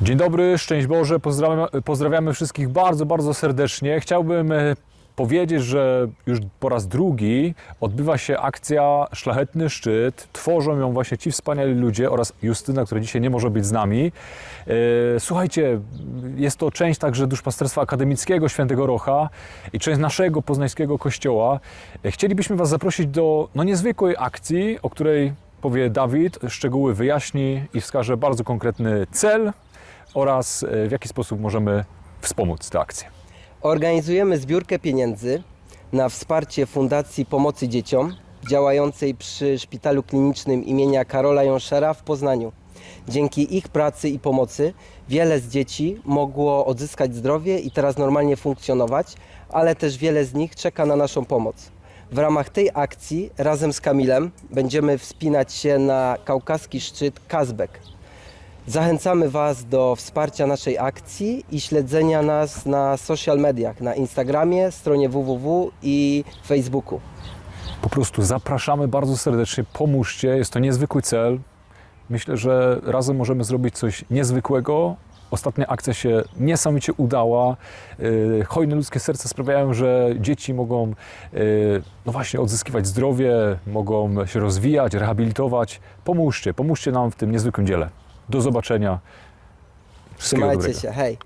Dzień dobry, szczęść Boże, pozdrawiamy, pozdrawiamy wszystkich bardzo, bardzo serdecznie. Chciałbym e, powiedzieć, że już po raz drugi odbywa się akcja Szlachetny Szczyt. Tworzą ją właśnie ci wspaniali ludzie oraz Justyna, która dzisiaj nie może być z nami. E, Słuchajcie, jest to część także duszpasterstwa akademickiego Świętego Rocha i część naszego poznańskiego kościoła. E, Chcielibyśmy Was zaprosić do no, niezwykłej akcji, o której powie Dawid, szczegóły wyjaśni i wskaże bardzo konkretny cel oraz e, w jaki sposób możemy wspomóc tę akcję. Organizujemy zbiórkę pieniędzy na wsparcie Fundacji Pomocy Dzieciom działającej przy Szpitalu Klinicznym imienia Karola Jąszera w Poznaniu. Dzięki ich pracy i pomocy wiele z dzieci mogło odzyskać zdrowie i teraz normalnie funkcjonować, ale też wiele z nich czeka na naszą pomoc. W ramach tej akcji razem z Kamilem będziemy wspinać się na kaukaski szczyt Kazbek. Zachęcamy Was do wsparcia naszej akcji i śledzenia nas na social mediach, na Instagramie, stronie www i Facebooku. Po prostu zapraszamy bardzo serdecznie, pomóżcie, jest to niezwykły cel. Myślę, że razem możemy zrobić coś niezwykłego. Ostatnia akcja się niesamowicie udała. Yy, Hojne ludzkie serca sprawiają, że dzieci mogą yy, no właśnie odzyskiwać zdrowie, mogą się rozwijać, rehabilitować. Pomóżcie, pomóżcie nam w tym niezwykłym dziele. Do zobaczenia. Wszystkiego Trzymajcie dobrego. się, hej!